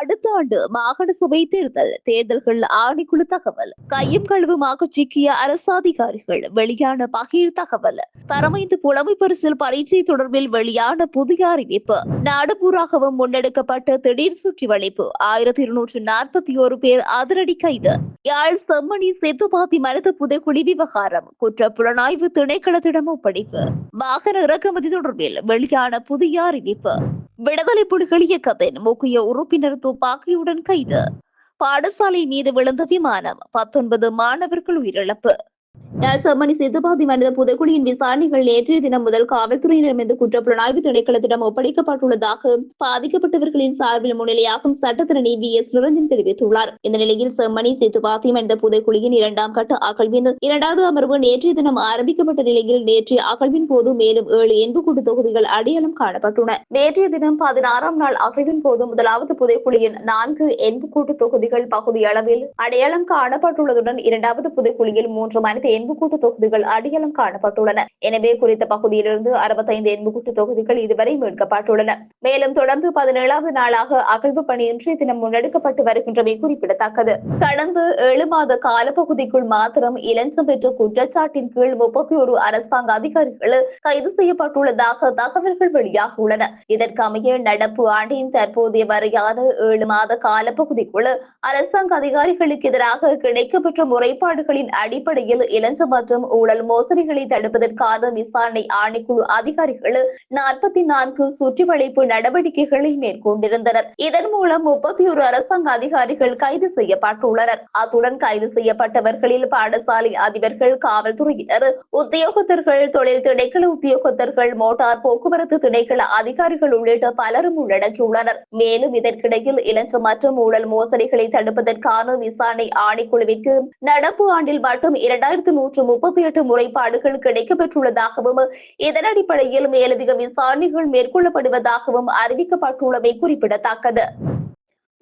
அடுத்த ஆண்டு மாகாண சபை தேர்தல் தேர்தல்கள் ஆணைக்குழு தகவல். கையும் கழுவுமாக சிக்கிய அரசு அதிகாரிகள் வெளியான பகீர் தகவல். தரமைந்து புலமை பரிசில் பரீட்சை தொடர்பில் வெளியான புதிய அறிவிப்பு. நாடுபூராகவும் முன்னெடுக்கப்பட்ட திடீர் சுற்றி வளைப்பு ஆயிரத்தி இருநூற்று நாற்பத்தி ஒரு பேர் அதிரடி கைது. யாழ் செம்மணி செத்துப்பாத்தி மனித புதைக்குழி விவகாரம். குற்ற புலனாய்வு திணைக்களத்திடம் ஒப்படைப்பு. வாகன இறக்குமதி தொடர்பில் வெளியான புதிய அறிவிப்பு. விடுதலை புலிகள் இயக்கத்தின் முக்கிய உறுப்பினர் துப்பாக்கியுடன் கைது. பாடசாலை மீது விழுந்த விமானம் பத்தொன்பது மாணவர்கள் உயிரிழப்பு. யாழ் சித்தபாதி மனித புதைக்குழியின் விசாரணைகள் நேற்றைய தினம் முதல் காவல்துறையினரிடமிருந்து குற்றப்புலனாய்வு திணைக்களத்திடம் ஒப்படைக்கப்பட்டுள்ளதாக பாதிக்கப்பட்டவர்களின் சார்பில் முன்னிலையாகும் சட்டத்திரணி வி. எஸ். நிரஞ்சன் தெரிவித்துள்ளார். இந்த நிலையில் செம்மணி சித்துபாத்தி மனித புதைக்குழியின் இரண்டாம் கட்ட அகழ்வின் இரண்டாவது அமர்வு நேற்றைய தினம் ஆரம்பிக்கப்பட்ட நிலையில் நேற்றைய அகழ்வின் போது மேலும் ஏழு எண்புக்கூட்டு தொகுதிகள் அடையாளம் காணப்பட்டுள்ளன. நேற்றைய தினம் பதினாறாம் நாள் அகழ்வின் போது முதலாவது புதைக்குழியின் நான்கு எண்புக்கூட்டு தொகுதிகள் பகுதி அளவில் அடையாளம் காணப்பட்டுள்ளதுடன் இரண்டாவது புதைக்குழியில் மூன்று மனித எண்புக்கூட்டு தொகுதிகள் அடையாளம் காணப்பட்டுள்ளன. எனவே குறித்த பகுதியிலிருந்து அறுபத்தைந்து எண்புக்கூட்டு தொகுதிகள் இதுவரை மீட்கப்பட்டுள்ளன. மேலும் தொடர்ந்து பதினேழாவது நாளாக அகழ்வு பணி இன்றைய தினம் முன்னெடுக்கப்பட்டு வருகின்றமை குறிப்பிடத்தக்கது. கடந்த ஏழு மாத காலப்பகுதிக்குள் மாத்திரம் இலஞ்சம் பெற்ற குற்றச்சாட்டின் கீழ் முப்பத்தி ஒரு அரசாங்க அதிகாரிகள் கைது செய்யப்பட்டுள்ளதாக தகவல்கள் வெளியாகியுள்ளன. இதற்கமைய நடப்பு ஆண்டின் தற்போதைய வரையான ஏழு மாத காலப்பகுதிக்குள் அரசாங்க அதிகாரிகளுக்கு எதிராக கிடைக்கப்பெற்ற முறைப்பாடுகளின் அடிப்படையில் லஞ்சம் மற்றும் ஊழல் மோசடிகளை தடுப்பதற்கான விசாரணை ஆணைக்குழு அதிகாரிகள் நாற்பத்தி நான்கு சுற்றிவளைப்பு நடவடிக்கைகளை மேற்கொண்டிருந்தனர். இதன் மூலம் முப்பத்தி ஒரு அரசாங்க அதிகாரிகள் கைது செய்யப்பட்டுள்ளனர். அத்துடன் கைது செய்யப்பட்டவர்களில் பாடசாலை அதிபர்கள் காவல்துறையினர் உத்தியோகத்தர்கள் தொழில் திணைக்கள உத்தியோகத்தர்கள் மோட்டார் போக்குவரத்து திணைக்கள அதிகாரிகள் உள்ளிட்ட பலரும் உள்ளடக்கியுள்ளனர். மேலும் இதற்கிடையில் இளஞ்சம் மற்றும் ஊழல் மோசடிகளை தடுப்பதற்கான விசாரணை ஆணைக்குழுவிற்கு நடப்பு ஆண்டில் மட்டும் இரண்டாயிரத்தி நூற்று முப்பத்தி எட்டு முறைப்பாடுகள் கிடைக்கப்பெற்றுள்ளதாகவும் இதன் அடிப்படையில் மேலதிக விசாரணைகள் மேற்கொள்ளப்படுவதாகவும் அறிவிக்கப்பட்டுள்ளமை குறிப்பிடத்தக்கது.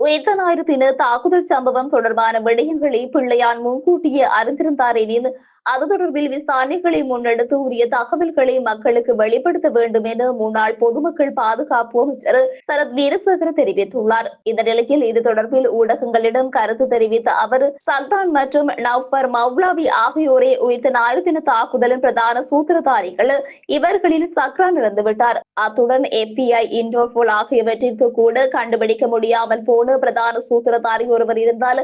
உயிர்த்த தாக்குதல் சம்பவம் தொடர்பான விடயங்களை பிள்ளையான் முன்கூட்டியே அறிந்திருந்தார் எனில் அது தொடர்பில் விசாரணைகளை முன்னெடுத்து உரிய தகவல்களை மக்களுக்கு வெளிப்படுத்த வேண்டும் என முன்னாள் பொதுமக்கள் பாதுகாப்பு அமைச்சர் சரத் வீரசேகர தெரிவித்துள்ளார். இந்த நிலையில் இது தொடர்பில் ஊடகங்களிடம் கருத்து தெரிவித்த அவர் சல்தான் மற்றும் நவ்பர் மௌலாவி ஆகியோரை உயிர்த்த ஞாயிறு தின தாக்குதலின் பிரதான சூத்திரதாரிகள் இவர்களில் சக்ரான் இறந்துவிட்டார். அத்துடன் எஃபிஐ இன்டோபோல் ஆகியவற்றிற்கு கூட கண்டுபிடிக்க முடியாமல் போன பிரதான சூத்திரதாரி ஒருவர் இருந்தால்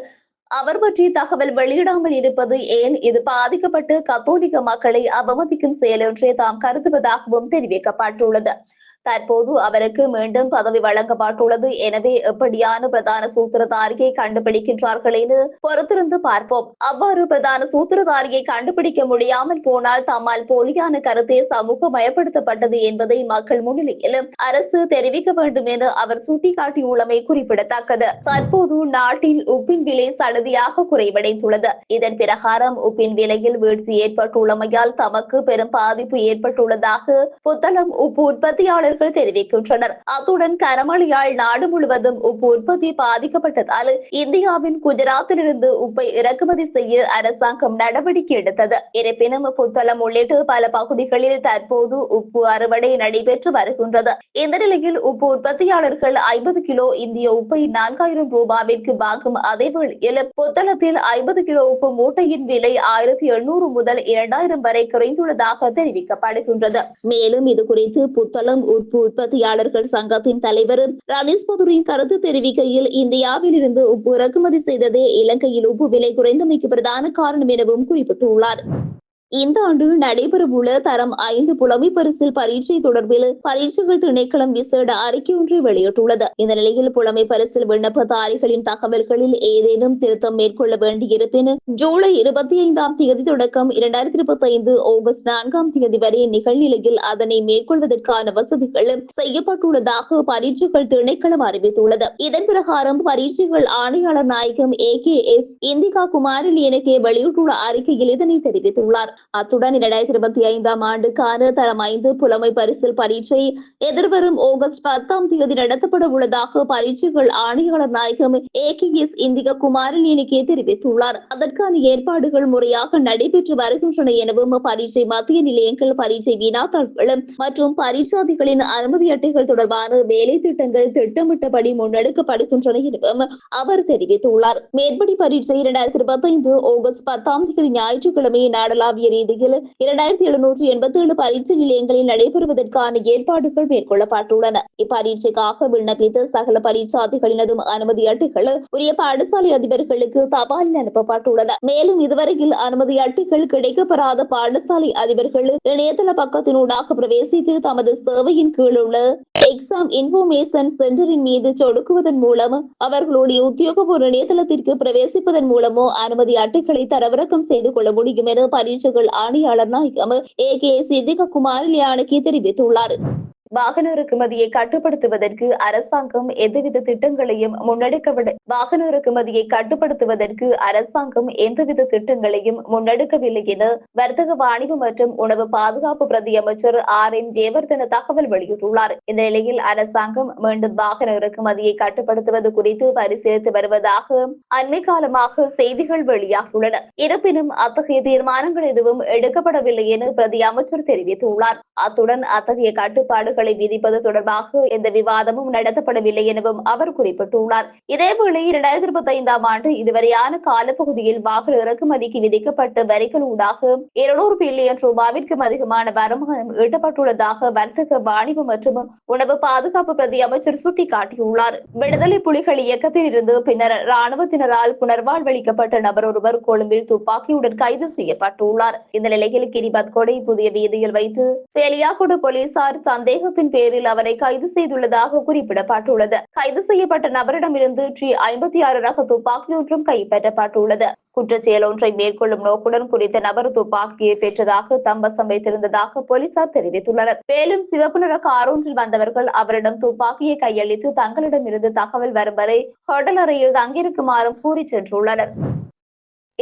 அவர் பற்றி தகவல் வெளியிடாமல் இருப்பது ஏன்? இது பாதிக்கப்பட்டு கத்தோலிக்க மக்களை அவமதிக்கும் செயல் என்றே தாம் கருதுவதாகவும் தெரிவிக்கப்பட்டுள்ளது. தற்போது அவருக்கு மீண்டும் பதவி வழங்கப்பட்டுள்ளது. எனவே எப்படியான பிரதான சூத்திரதாரியை கண்டுபிடிக்கின்றார்கள் என பொறுத்திருந்து பார்ப்போம். அவ்வாறு பிரதான சூத்திரதாரியை கண்டுபிடிக்க முடியாமல் போனால் தம்மால் போலியான கருத்தே சமூகமயப்படுத்தப்பட்டது என்பதை மக்கள் முன்னிலையிலும் அரசு தெரிவிக்க வேண்டும் என அவர் சுட்டிக்காட்டியுள்ளமை குறிப்பிடத்தக்கது. தற்போது நாட்டில் உப்பின் விலை சடுதியாக குறைவடைந்துள்ளது. இதன் பிரகாரம் உப்பின் விலையில் வீழ்ச்சி ஏற்பட்டுள்ளமையால் தமக்கு பெரும் பாதிப்பு ஏற்பட்டுள்ளதாக புத்தளம் உப்பு உற்பத்தியாளர் நிபுணர்கள் தெரிவிக்கின்றனர். அத்துடன் கனமழையால் நாடு முழுவதும் உப்பு உற்பத்தி பாதிக்கப்பட்டதால் இந்தியாவின் குஜராத்திலிருந்து உப்பை இறக்குமதி செய்ய அரசாங்கம் நடவடிக்கை எடுத்தது. இருப்பினும் புத்தளம் உள்ளிட்ட பல பகுதிகளில் தற்போது உப்பு அறுவடை நடைபெற்று வருகின்றது. இந்த நிலையில் உப்பு உற்பத்தியாளர்கள் ஐம்பது கிலோ இந்திய உப்பை நான்காயிரம் ரூபாவிற்கு வாங்கும் அதே வேளையில் புத்தளத்தில் ஐம்பது கிலோ உப்பு மூட்டையின் விலை ஆயிரத்தி எண்ணூறு முதல் இரண்டாயிரம் வரை குறைந்துள்ளதாக தெரிவிக்கப்படுகின்றது. மேலும் இது குறித்து புத்தளம் உப்பு உற்பத்தியாளர்கள் சங்கத்தின் தலைவர் ரமேஷ் பதுரின் கருத்து தெரிவிக்கையில் இந்தியாவில் இருந்து உப்பு இறக்குமதி செய்ததே இலங்கையில் உப்பு விலை குறைந்தமைக்கு பிரதான காரணம் எனவும் குறிப்பிட்டுள்ளார். இந்த ஆண்டு நடைபெறவுள்ள தரம் ஐந்து புலமை பரிசில் பரீட்சை தொடர்பில் பரீட்சைகள் திணைக்களம் விசேட அறிக்கை ஒன்றை வெளியிட்டுள்ளது. இந்த நிலையில் புலமை பரிசில் விண்ணப்பதாரிகளின் தகவல்களில் ஏதேனும் திருத்தம் மேற்கொள்ள வேண்டியிருப்பின் ஜூலை இருபத்தி ஐந்தாம் தேதி தொடக்கம் இரண்டாயிரத்தி இருபத்தி ஐந்து ஆகஸ்ட் நான்காம் தேதி வரை நிகழ்நிலையில் அதனை மேற்கொள்வதற்கான வசதிகள் செய்யப்பட்டுள்ளதாக பரீட்சைகள் திணைக்களம் அறிவித்துள்ளது. இதன் பிரகாரம் பரீட்சைகள் ஆணையாளர் நாயகம் ஏ கே எஸ் இந்திகா குமாரில் எனக்கே வெளியிட்டுள்ள அறிக்கையில் இதனை தெரிவித்துள்ளார். அத்துடன் இரண்டாயிரத்தி இருபத்தி ஐந்தாம் ஆண்டுக்கான தரம் ஐந்து புலமை பரிசில் பரீட்சை எதிர்வரும் ஆகஸ்ட் பத்தாம் தேதி நடத்தப்பட உள்ளதாக பரீட்சைகள் ஆணையாளர் நாயகம் ஏ கே எஸ் இந்திய இந்திக எண்ணிக்கை தெரிவித்துள்ளார். அதற்கான ஏற்பாடுகள் முறையாக நடைபெற்று வருகின்றன எனவும் பரீட்சை மத்திய நிலையங்கள் பரீட்சை வினாத்தாள்களும் மற்றும் பரீட்சாதிகளின் அனுமதி அட்டைகள் தொடர்பான வேலை திட்டங்கள் திட்டமிட்டபடி முன்னெடுக்கப்படுகின்றன எனவும் அவர் தெரிவித்துள்ளார். மேற்படி பரீட்சை இரண்டாயிரத்தி இருபத்தி ஐந்து ஆகஸ்ட் பத்தாம் தேதி ஞாயிற்றுக்கிழமை நாடளாவிய ரீதியில் இரண்டாயிரத்தி எழுநூற்றி எண்பத்தி ஏழு பரீட்சை நிலையங்களில் நடைபெறுவதற்கான ஏற்பாடுகள் மேற்கொள்ளப்பட்டுள்ளன. இப்பரீட்சைக்காக விண்ணப்பித்த சகல பரீட்சாதிகளினதும் அனுமதி அட்டைகள் உரிய பாடசாலை அதிபர்களுக்கு தபாலில் அனுப்பப்பட்டுள்ளன. மேலும் இதுவரையில் அனுமதி அட்டைகள் கிடைக்கப்பெறாத பாடசாலை அதிபர்கள் இணையதள பக்கத்தினூடாக பிரவேசித்து தமது சேவையின் கீழ் உள்ள எக்ஸாம் இன்ஃபர்மேஷன் சென்டரின் மீது சொடுக்குவதன் மூலம் அவர்களுடைய உத்தியோகபூர்வ இணையதளத்திற்கு பிரவேசிப்பதன் மூலமோ அனுமதி அட்டைகளை தரவிறக்கம் செய்து கொள்ள முடியும் என பரீட்சைகள் ஆணையாளர் நாயகம் ஏ கே சித்திக குமார் லியானுக்கு தெரிவித்துள்ளார். வாகன இறக்குமதியை கட்டுப்படுத்துவதற்கு அரசாங்கம் எந்தவித திட்டங்களையும் முன்னெடுக்கவில்லை வாகன இறக்குமதியை கட்டுப்படுத்துவதற்கு அரசாங்கம் எந்தவித திட்டங்களையும் முன்னெடுக்கவில்லை என வர்த்தக வாணிபு மற்றும் உணவு பாதுகாப்பு பிரதி அமைச்சர் ஆர் என் ஜெயவர்தன தகவல் வெளியிட்டுள்ளார். இந்த நிலையில் அரசாங்கம் மீண்டும் வாகன இறக்குமதியை கட்டுப்படுத்துவது குறித்து பரிசீலித்து வருவதாக அண்மை காலமாக செய்திகள் வெளியாகியுள்ளன. இருப்பினும் அத்தகைய தீர்மானங்கள் எதுவும் எடுக்கப்படவில்லை என பிரதி அமைச்சர் தெரிவித்துள்ளார். அத்துடன் அத்தகைய கட்டுப்பாடு தடைகளை விதிப்பது தொடர்பாக எந்த விவாதமும் நடத்தப்படவில்லை எனவும் அவர் குறிப்பிட்டுள்ளார். இதேவேளை இரண்டாயிரத்தி இருபத்தி ஐந்தாம் ஆண்டு இதுவரையான காலப்பகுதியில் வாகன இறக்குமதிக்கு விதிக்கப்பட்ட வரிகளூடாக இருநூறு பில்லியன் ரூபாவிற்கும் அதிகமான வருமானம் ஈட்டப்பட்டுள்ளதாக வர்த்தக வாணிபு மற்றும் உணவு பாதுகாப்பு பிரதி அமைச்சர் சுட்டிக்காட்டியுள்ளார். விடுதலை புலிகள் இயக்கத்தில் இருந்து பின்னர் ராணுவத்தினரால் புனர்வாழ்வளிக்கப்பட்ட நபர் ஒருவர் கொழும்பில் துப்பாக்கியுடன் கைது செய்யப்பட்டுள்ளார். இந்த நிலையில் கிரிபத் கொடை புதிய வீதியில் வைத்து பேலியாக்குடு போலீசார் சந்தேகத்தின் பேரில் அவரை கைது செய்துள்ளதாக குறிப்பிடப்பட்டுள்ளது. கைது செய்யப்பட்ட நபரிடமிருந்து டி ஐம்பத்தி ஆறு ரக துப்பாக்கி ஒன்றும் கைப்பற்றப்பட்டுள்ளது. குற்றச்செயல் ஒன்றை மேற்கொள்ளும் நோக்குடன் குறித்த நபர் துப்பாக்கியை பெற்றதாக தம்பசம் வைத்திருந்ததாக போலீசார் தெரிவித்துள்ளனர். மேலும் சிவப்பு நிற கார் ஒன்றில் வந்தவர்கள் அவரிடம் துப்பாக்கியை கையளித்து தங்களிடமிருந்து தகவல் வரும் வரை ஹோட்டல் அறையில் தங்கியிருக்குமாறும் கூறி சென்றுள்ளனர்.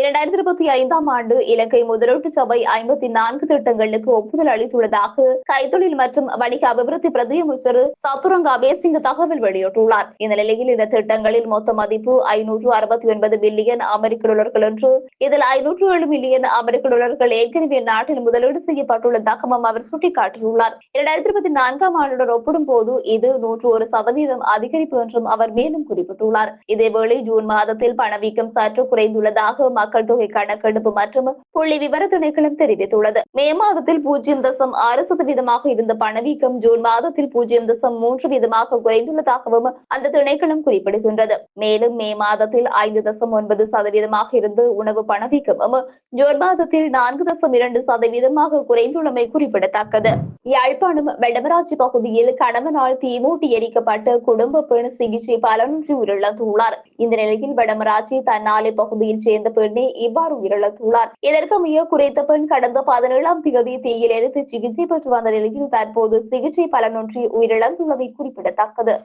இரண்டாயிரத்தி இருபத்தி ஐந்தாம் ஆண்டு இலங்கை முதலீட்டு சபை ஐம்பத்தி நான்கு திட்டங்களுக்கு ஒப்புதல் அளித்துள்ளதாக கைத்தொழில் மற்றும் வணிக அபிவிருத்தி பிரதி அமைச்சர் சத்துரங்க அபேசிங்க தகவல் வெளியிட்டுள்ளார். இந்த நிலையில் இந்த திட்டங்களில் மொத்த மதிப்பு ஐநூற்று அறுபத்தி ஒன்பது பில்லியன் அமெரிக்க டாலர்கள் என்று இதில் ஐநூற்று ஏழு மில்லியன் அமெரிக்க டாலர்கள் ஏற்கனவே நாட்டில் முதலீடு செய்யப்பட்டுள்ளதாகவும் அவர் சுட்டிக்காட்டியுள்ளார். இரண்டாயிரத்தி இருபத்தி நான்காம் ஆண்டுடன் ஒப்பிடும் போது இது நூற்று ஒரு சதவீதம் அதிகரிப்பு என்றும் அவர் மேலும் குறிப்பிட்டுள்ளார். இதேவேளை ஜூன் மாதத்தில் பணவீக்கம் சற்று குறைந்துள்ளதாக மக்கள் தொகை கணக்கெடுப்பு மற்றும் புள்ளி விவர திணைக்களம் தெரிவித்துள்ளது. மே மாதத்தில் பூஜ்ஜியம் தசம் ஆறு சதவீதமாக இருந்த பணவீக்கம் ஜூன் மாதத்தில் பூஜ்ஜியம் தசம் மூன்று வீதமாக குறைந்துள்ளதாகவும் அந்த திணைக்களம் குறிப்பிடுகின்றது. மேலும் மே மாதத்தில் ஐந்து தசம் ஒன்பது சதவீதமாக இருந்து உணவு பணவீக்கமும் ஜூன் மாதத்தில் நான்கு தசம் இரண்டு சதவீதமாக குறைந்துள்ளமை குறிப்பிடத்தக்கது. யாழ்ப்பாணம் வெடமராட்சி பகுதியில் கணவனால் தீமூட்டி எரிக்கப்பட்ட குடும்ப பெண் சிகிச்சை பலனின்றி உயிரிழந்துள்ளார். இந்த நிலையில் வடமராட்சி தன்னாலை பகுதியில் சேர்ந்த பெண்ணே இவ்வாறு உயிரிழந்துள்ளார். இதற்கு மிக குறைத்த பெண் கடந்த பதினேழாம் தேதி தீயில் எரித்து சிகிச்சை பெற்று வந்த நிலையில் தற்போது சிகிச்சை பலனொன்றி உயிரிழந்துள்ளமை குறிப்பிடத்தக்கது.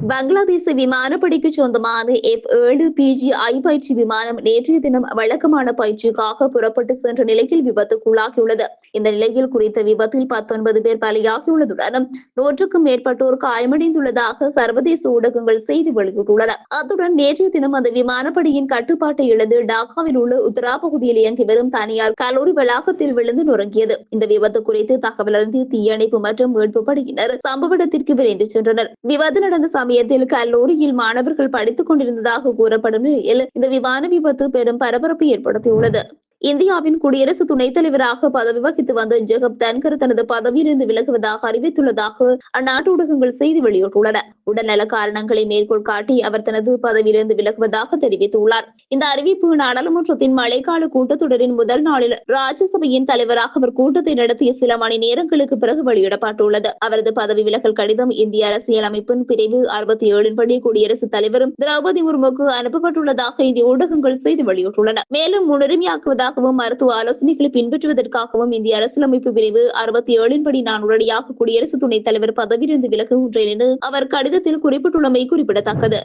பங்களாதேச விமானப்படைக்கு சொந்தமான எஃப் ஏழு பிஜி ஐ பயிற்சி விமானம் நேற்றைய தினம் வழக்கமான பயிற்சிக்காக புறப்பட்டு சென்ற நிலையில் விபத்துக்குள்ளாகியுள்ளது இந்த நிலையில் குறித்த விபத்தில் பத்தொன்பது பேர் பலியாகியுள்ளதுடன் நூற்றுக்கும் மேற்பட்டோர் காயமடைந்துள்ளதாக சர்வதேச ஊடகங்கள் செய்தி வெளியிட்டுள்ளன அத்துடன் நேற்றைய தினம் அந்த விமானப்படையின் கட்டுப்பாட்டை இழந்து டாக்காவில் உள்ள உத்தரா பகுதியில் இயங்கி வரும் தனியார் கல்லூரி வளாகத்தில் விழுந்து நொறுங்கியது இந்த விபத்து குறித்து தகவல் அறிந்து தீயணைப்பு மற்றும் மீட்பு படையினர் சம்பவ இடத்திற்கு விரைந்து சென்றனர் விபத்து நடந்த சமயத்தில் கல்லூரியில் மாணவர்கள் படித்துக் கொண்டிருந்ததாக கூறப்படும் நிலையில் இந்த விமான விபத்து பெரும் பரபரப்பை ஏற்படுத்தியுள்ளது. இந்தியாவின் குடியரசு துணைத் தலைவராக பதவி வகித்து வந்த ஜெகப் தன்கர் தனது பதவியிலிருந்து விலகுவதாக அறிவித்துள்ளதாக அந்நாட்டு ஊடகங்கள் செய்தி வெளியிட்டுள்ளன. உடல்நல காரணங்களை மேற்கோள் காட்டி அவர் தனது பதவியிலிருந்து விலகுவதாக தெரிவித்துள்ளார். இந்த அறிவிப்பு நாடாளுமன்றத்தின் மழைக்கால கூட்டத்தொடரின் முதல் நாளில் ராஜ்யசபையின் தலைவராக அவர் கூட்டத்தை நடத்திய சில மணி நேரங்களுக்கு பிறகு வெளியிடப்பட்டுள்ளது. அவரது பதவி விலகல் கடிதம் இந்திய அரசியலமைப்பின் பிரிவு அறுபத்தி ஏழின்படி குடியரசுத் தலைவரும் திரௌபதி முர்முக்கு அனுப்பப்பட்டுள்ளதாக இந்திய ஊடகங்கள் செய்தி வெளியிட்டுள்ளன. மேலும் முன்னுரிமையாக்குவதாக முன்னுரிமையாக்குவதாகவும் மருத்துவ ஆலோசனைகளை பின்பற்றுவதற்காகவும் இந்திய அரசியலமைப்பு பிரிவு அறுபத்தி ஏழின் படி நான் உடனடியாக குடியரசு துணைத் தலைவர் பதவியிலிருந்து விலகுகின்றேன் என அவர் கடிதத்தில் குறிப்பிட்டுள்ளமை குறிப்பிடத்தக்கது.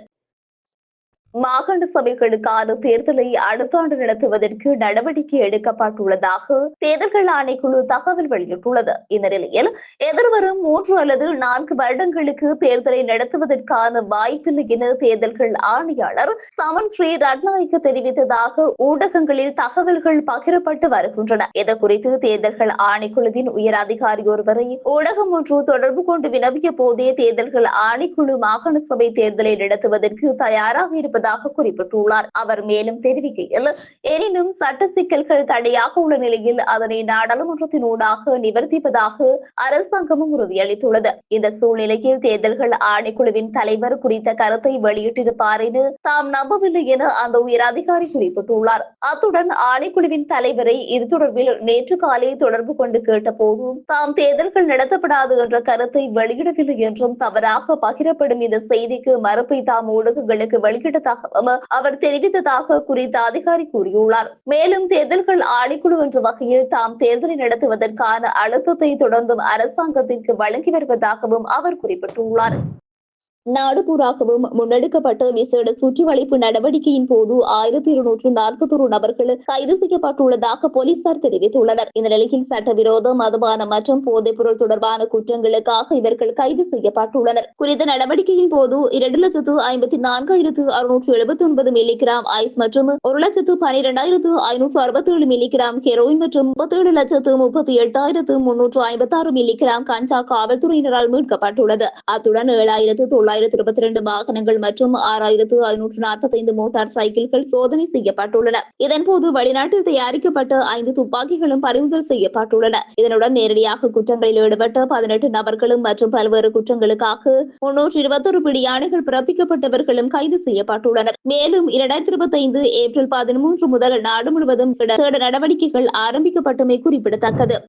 மாகாண சபைகளுக்கான தேர்தலை அடுத்த ஆண்டு நடத்துவதற்கு நடவடிக்கை எடுக்கப்பட்டுள்ளதாக தேர்தல்கள் ஆணைக்குழு தகவல் வெளியிட்டுள்ளது. இந்த நிலையில் எதிர்வரும் மூன்று அல்லது நான்கு வருடங்களுக்கு தேர்தலை நடத்துவதற்கான வாய்ப்பில்லை என தேர்தல்கள் ஆணையாளர் சமன் ஸ்ரீ ரட்நாயக்கு தெரிவித்ததாக ஊடகங்களில் தகவல்கள் பகிரப்பட்டு வருகின்றன. இது குறித்து தேர்தல்கள் ஆணைக்குழுவின் உயர் அதிகாரி ஒருவரை ஊடகம் ஒன்று தொடர்பு கொண்டு வினவிய போதே தேர்தல்கள் ஆணைக்குழு மாகாண சபை தேர்தலை நடத்துவதற்கு தயாராக இருப்பது இருப்பதாக குறிப்பிட்டுள்ளார். அவர் மேலும் தெரிவிக்கையில் எனினும் சட்ட சிக்கல்கள் தடையாக உள்ள நிலையில் அதனை நாடாளுமன்றத்தின் ஊடாக நிவர்த்திப்பதாக அரசாங்கமும் உறுதியளித்துள்ளது. இந்த சூழ்நிலையில் தேர்தல்கள் ஆணைக்குழுவின் தலைவர் குறித்த கருத்தை வெளியிட்டிருப்பார் என தாம் நம்பவில்லை என அந்த உயரதிகாரி குறிப்பிட்டுள்ளார். அத்துடன் ஆணைக்குழுவின் தலைவரை இது தொடர்பில் நேற்று காலை தொடர்பு கொண்டு கேட்டபோது தாம் தேர்தல்கள் நடத்தப்படாது என்ற கருத்தை வெளியிடவில்லை என்றும் தவறாக பகிரப்படும் இந்த செய்திக்கு மறுப்பை தாம் ஊடகங்களுக்கு வெளியிட்டதாக இருப்பதாகவும் அவர் தெரிவித்ததாக குறித்த அதிகாரி கூறியுள்ளார். மேலும் தேர்தல்கள் ஆணைக்குழு என்ற வகையில் தாம் தேர்தலை நடத்துவதற்கான அழுத்தத்தை தொடர்ந்தும் அரசாங்கத்திற்கு வழங்கி வருவதாகவும் அவர் குறிப்பிட்டுள்ளார். நாடுபூராகவும் முன்னெடுக்கப்பட்ட விசேட சுற்றிவளைப்பு நடவடிக்கையின் போது ஆயிரத்தி இருநூற்று நாற்பத்தொரு நபர்கள் கைது செய்யப்பட்டுள்ளதாக போலீசார் தெரிவித்துள்ளனர். இந்த நிலையில் சட்டவிரோத மதுபான மற்றும் போதைப் பொருள் தொடர்பான குற்றங்களுக்காக இவர்கள் கைது செய்யப்பட்டுள்ளனர். குறித்த நடவடிக்கையின் போது இரண்டு லட்சத்து ஐம்பத்தி நான்காயிரத்து அறுநூற்று எழுபத்தி ஒன்பது மில்லிகிராம் ஐஸ் மற்றும் ஒரு லட்சத்து பனிரெண்டாயிரத்து ஐநூற்று அறுபத்தி ஏழு மில்லிகிராம் ஹெரோயின் மற்றும் முப்பத்தேழு லட்சத்து முப்பத்தி எட்டாயிரத்து முன்னூற்று ஐம்பத்தாறு மில்லிகிராம் கஞ்சா காவல்துறையினரால் மீட்கப்பட்டுள்ளது. அத்துடன் ஏழாயிரத்து தொள்ளாயிரத்து இருபத்தி ரெண்டு வாகனங்கள் மற்றும் ஆறாயிரத்து ஐநூற்று நாற்பத்தி ஐந்து மோட்டார் சைக்கிள்கள் சோதனை செய்யப்பட்டுள்ளன. இதன்போது வெளிநாட்டில் தயாரிக்கப்பட்ட ஐந்து துப்பாக்கிகளும் பறிமுதல் செய்யப்பட்டுள்ளன. இதனுடன் நேரடியாக குற்றங்களில் ஈடுபட்ட பதினெட்டு நபர்களும் மற்றும் பல்வேறு குற்றங்களுக்காக முன்னூற்று இருபத்தொரு பிடியாணைகள் பிறப்பிக்கப்பட்டவர்களும் கைது செய்யப்பட்டுள்ளனர். மேலும் இரண்டாயிரத்தி இருபத்தி ஐந்து ஏப்ரல் பதிமூன்று முதல் நாடு முழுவதும் நடவடிக்கைகள் ஆரம்பிக்கப்பட்டமை குறிப்பிடத்தக்கது.